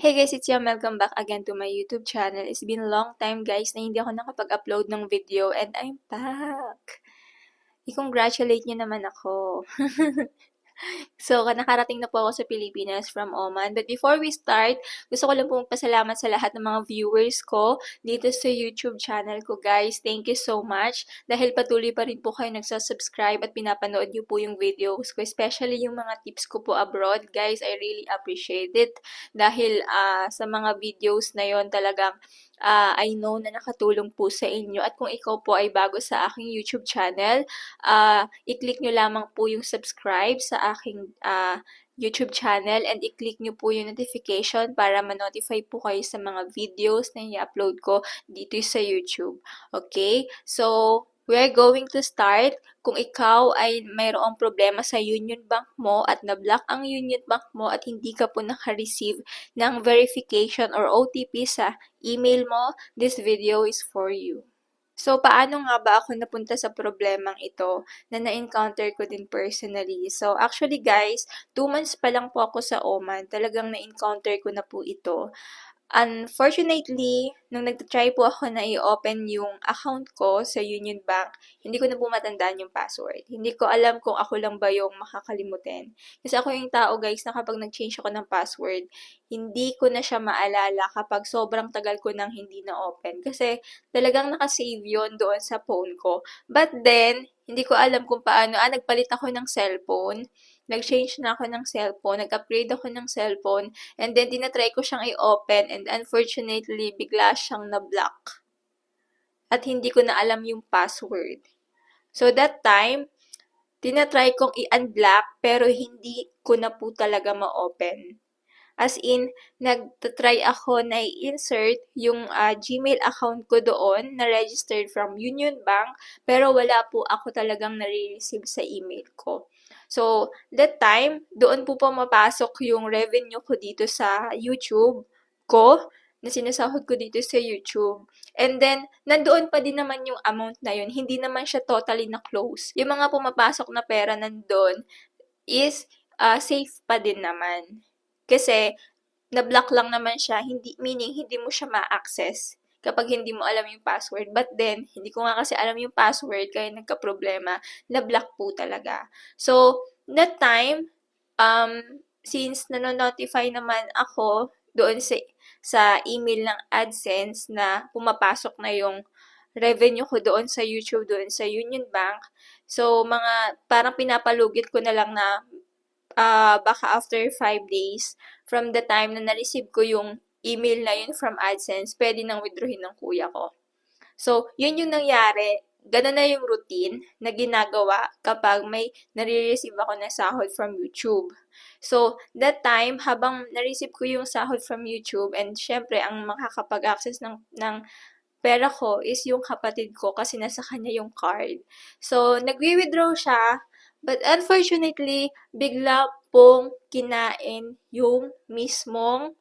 Hey guys, it's Yam. Welcome back again to my YouTube channel. It's been long time guys na hindi ako nakapag-upload ng video and I'm back! I-congratulate nyo naman ako. So, nakarating na po ako sa Pilipinas from Oman. But before we start, gusto ko lang po magpasalamat sa lahat ng mga viewers ko dito sa YouTube channel ko, guys. Thank you so much. Dahil patuloy pa rin po kayo nagsasubscribe at pinapanood niyo po yung videos ko. Especially yung mga tips ko po abroad. Guys, I really appreciate it. Dahil uh, sa mga videos na yon talagang uh, I know na nakatulong po sa inyo. At kung ikaw po ay bago sa aking YouTube channel, uh, i-click nyo lamang po yung subscribe sa aking uh, YouTube channel and i-click nyo po yung notification para ma-notify po kayo sa mga videos na i-upload ko dito sa YouTube. Okay? So, we're going to start. Kung ikaw ay mayroong problema sa Union Bank mo at na-block ang Union Bank mo at hindi ka po naka-receive ng verification or OTP sa email mo, this video is for you. So, paano nga ba ako napunta sa problemang ito na na-encounter ko din personally? So, actually guys, 2 months pa lang po ako sa Oman, talagang na-encounter ko na po ito. Unfortunately, nung nag-try po ako na i-open yung account ko sa Union Bank, hindi ko na po matandaan yung password. Hindi ko alam kung ako lang ba yung makakalimutin. Kasi ako yung tao guys na kapag nag-change ako ng password, hindi ko na siya maalala kapag sobrang tagal ko nang hindi na-open. Kasi talagang nakasave yon doon sa phone ko. But then, hindi ko alam kung paano. Ah, nagpalit ako ng cellphone nag-change na ako ng cellphone, nag-upgrade ako ng cellphone, and then tinatry ko siyang i-open, and unfortunately, bigla siyang na-block. At hindi ko na alam yung password. So, that time, tinatry kong i-unblock, pero hindi ko na po talaga ma-open. As in, nag-try ako na i-insert yung uh, Gmail account ko doon na registered from Union Bank, pero wala po ako talagang nare-receive sa email ko. So, that time, doon po pumapasok yung revenue ko dito sa YouTube ko, na sinasahod ko dito sa YouTube. And then, nandoon pa din naman yung amount na yun. Hindi naman siya totally na close. Yung mga pumapasok na pera nandoon is uh, safe pa din naman. Kasi, na-block lang naman siya, hindi, meaning hindi mo siya ma-access kapag hindi mo alam yung password. But then, hindi ko nga kasi alam yung password, kaya nagka-problema, na-block po talaga. So, that time, um, since nanonotify naman ako doon sa, sa email ng AdSense na pumapasok na yung revenue ko doon sa YouTube, doon sa Union Bank. So, mga, parang pinapalugit ko na lang na uh, baka after 5 days from the time na na-receive ko yung email na yun from AdSense, pwede nang withdrawin ng kuya ko. So, yun yung nangyari. Ganun na yung routine na ginagawa kapag may nare-receive ako na sahod from YouTube. So, that time, habang na-receive ko yung sahod from YouTube, and syempre, ang makakapag-access ng, ng pera ko is yung kapatid ko kasi nasa kanya yung card. So, nagwi-withdraw siya, but unfortunately, bigla pong kinain yung mismong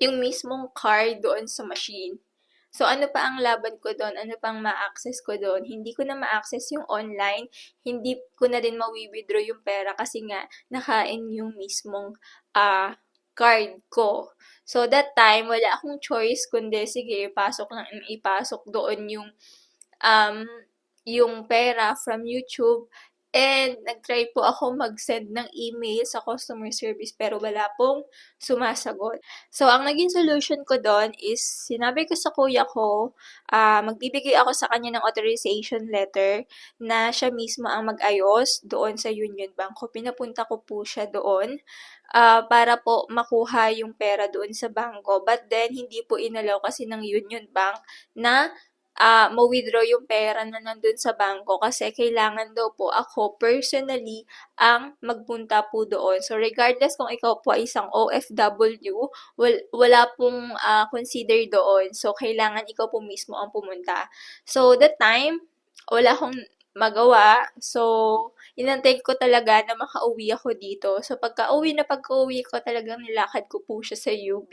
yung mismong card doon sa machine. So, ano pa ang laban ko doon? Ano pang ma-access ko doon? Hindi ko na ma-access yung online. Hindi ko na din ma-withdraw yung pera kasi nga nakain yung mismong uh, card ko. So, that time, wala akong choice kundi, sige, ipasok lang, ipasok doon yung um, yung pera from YouTube And nag-try po ako mag-send ng email sa customer service pero wala pong sumasagot. So, ang naging solution ko doon is sinabi ko sa kuya ko, uh, magbibigay ako sa kanya ng authorization letter na siya mismo ang mag-ayos doon sa Union Bank ko. Pinapunta ko po siya doon uh, para po makuha yung pera doon sa bangko. But then, hindi po inalaw kasi ng Union Bank na uh, ma-withdraw yung pera na nandun sa bangko kasi kailangan daw po ako personally ang magpunta po doon. So, regardless kung ikaw po ay isang OFW, wal- wala pong uh, consider doon. So, kailangan ikaw po mismo ang pumunta. So, that time, wala akong magawa. So, inantay ko talaga na makauwi ako dito. So, pagka-uwi na pagka-uwi ko, talagang nilakad ko po siya sa UB.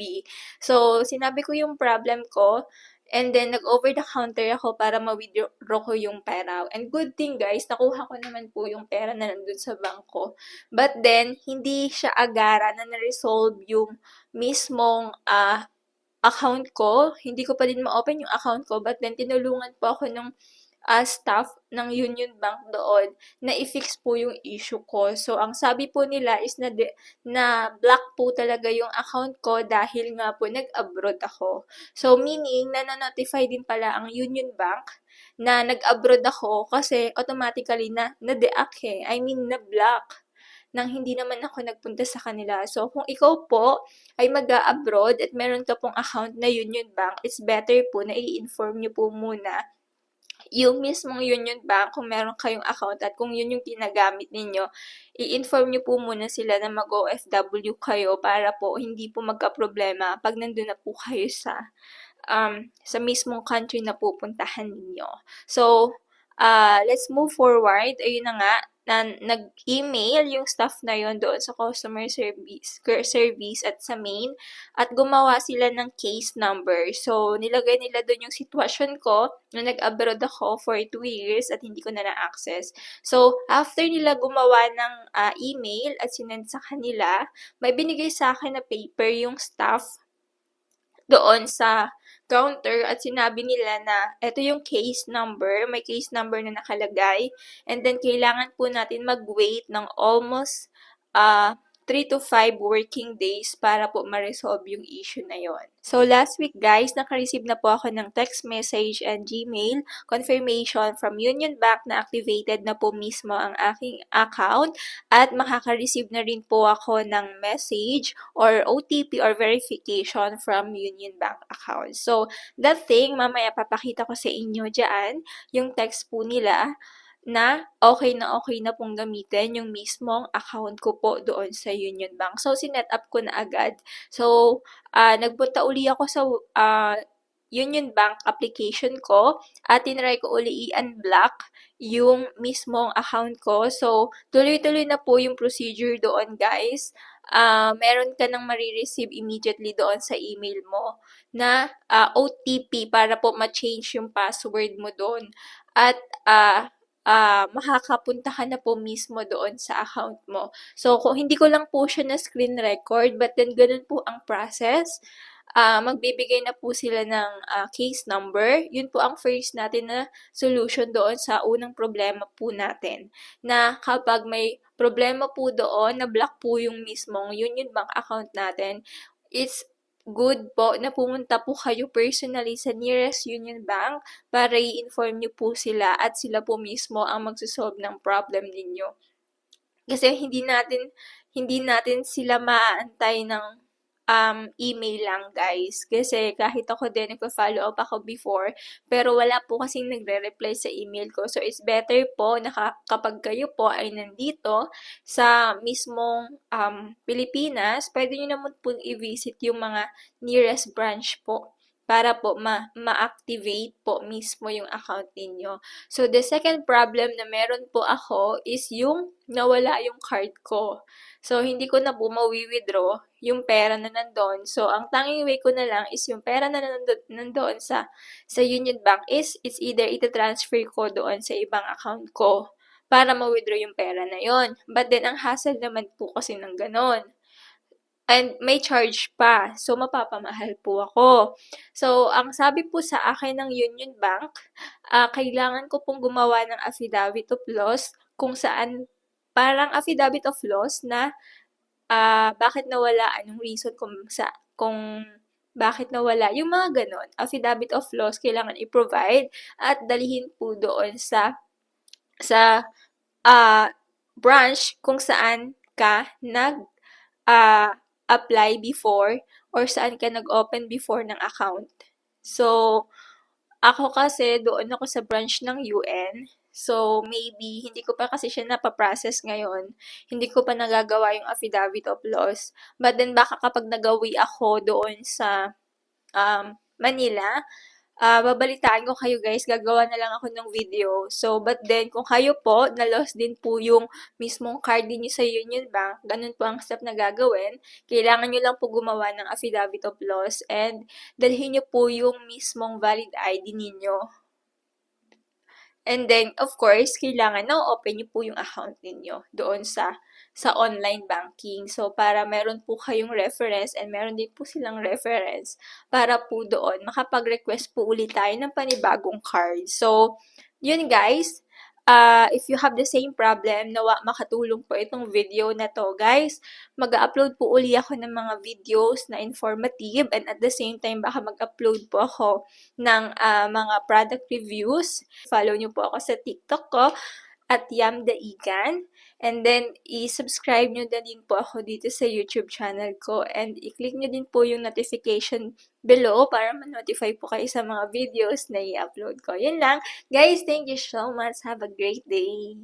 So, sinabi ko yung problem ko And then, nag-over the counter ako para ma-withdraw ko yung pera. And good thing guys, nakuha ko naman po yung pera na nandun sa bangko. But then, hindi siya agara na na-resolve yung mismong ah, account ko. Hindi ko pa din ma-open yung account ko. But then, tinulungan po ako ng ah, staff ng Union Bank doon na i-fix po yung issue ko. So, ang sabi po nila is na, de- na block po talaga yung account ko dahil nga po nag-abroad ako. So, meaning, na-notify din pala ang Union Bank na nag-abroad ako kasi automatically na na-deact eh. I mean, na-block nang hindi naman ako nagpunta sa kanila. So, kung ikaw po ay mag-abroad at meron ka pong account na Union Bank, it's better po na i-inform nyo po muna yung mismong Union Bank, kung meron kayong account at kung yun yung ginagamit ninyo, i-inform nyo po muna sila na mag-OFW kayo para po hindi po magka-problema pag nandun na po kayo sa um, sa mismong country na pupuntahan ninyo. So, uh, let's move forward. Ayun na nga, na nag-email yung staff na yon doon sa customer service, service at sa main at gumawa sila ng case number. So, nilagay nila doon yung sitwasyon ko na nag-abroad ako for 2 years at hindi ko na na-access. So, after nila gumawa ng uh, email at sinend sa kanila, may binigay sa akin na paper yung staff doon sa counter at sinabi nila na ito yung case number, may case number na nakalagay. And then, kailangan po natin mag-wait ng almost uh, 3 to 5 working days para po ma-resolve yung issue na yon. So, last week guys, naka-receive na po ako ng text message and Gmail confirmation from Union Bank na activated na po mismo ang aking account at makaka-receive na rin po ako ng message or OTP or verification from Union Bank account. So, that thing, mamaya papakita ko sa inyo dyan, yung text po nila na okay na okay na pong gamitin yung mismong account ko po doon sa Union Bank. So, sinet up ko na agad. So, uh, nagpunta uli ako sa uh, Union Bank application ko at tinry ko uli i-unblock yung mismong account ko. So, tuloy-tuloy na po yung procedure doon, guys. Uh, meron ka nang marireceive immediately doon sa email mo na uh, OTP para po ma-change yung password mo doon. At uh, uh, makakapunta ka na po mismo doon sa account mo. So, kung hindi ko lang po siya na screen record, but then ganun po ang process, uh, magbibigay na po sila ng uh, case number. Yun po ang first natin na solution doon sa unang problema po natin. Na kapag may problema po doon, na-block po yung mismong Union Bank account natin, it's good po na pumunta po kayo personally sa nearest Union Bank para i-inform niyo po sila at sila po mismo ang magsosolve ng problem ninyo. Kasi hindi natin hindi natin sila maaantay ng um, email lang, guys. Kasi kahit ako din, nagpa-follow up ako before, pero wala po kasing nagre-reply sa email ko. So, it's better po na kapag kayo po ay nandito sa mismong um, Pilipinas, pwede nyo naman po i-visit yung mga nearest branch po para po ma- ma-activate po mismo yung account ninyo. So, the second problem na meron po ako is yung nawala yung card ko. So, hindi ko na po mawi-withdraw yung pera na nandoon. So, ang tanging way ko na lang is yung pera na nandoon, nandoon sa, sa Union Bank is it's either ita-transfer ko doon sa ibang account ko para ma-withdraw yung pera na yon. But then, ang hassle naman po kasi ng ganon. And may charge pa. So, mapapamahal po ako. So, ang sabi po sa akin ng Union Bank, uh, kailangan ko pong gumawa ng affidavit of loss kung saan parang affidavit of loss na uh, bakit nawala, anong reason kung sa kung bakit nawala, yung mga ganon. Affidavit of loss kailangan i-provide at dalihin po doon sa sa uh, branch kung saan ka nag uh, apply before or saan ka nag-open before ng account. So, ako kasi doon ako sa branch ng UN. So, maybe, hindi ko pa kasi siya napaprocess ngayon. Hindi ko pa nagagawa yung affidavit of loss. But then, baka kapag nagawi ako doon sa um, Manila, ah, babalitaan ko kayo guys, gagawa na lang ako ng video. So, but then, kung kayo po, na-lost din po yung mismong card niyo sa Union Bank, ganun po ang step na gagawin. Kailangan nyo lang po gumawa ng affidavit of loss and dalhin nyo po yung mismong valid ID ninyo. And then, of course, kailangan na open nyo po yung account ninyo doon sa sa online banking. So, para meron po kayong reference and meron din po silang reference para po doon makapag-request po ulit tayo ng panibagong card. So, yun guys. Uh, if you have the same problem, nawa makatulong po itong video na to, guys. Mag-upload po uli ako ng mga videos na informative and at the same time baka mag-upload po ako ng uh, mga product reviews. Follow nyo po ako sa TikTok ko at Yam Daigan. And then, i-subscribe nyo na din po ako dito sa YouTube channel ko. And i-click nyo din po yung notification below para ma-notify po kayo sa mga videos na i-upload ko. Yun lang. Guys, thank you so much. Have a great day.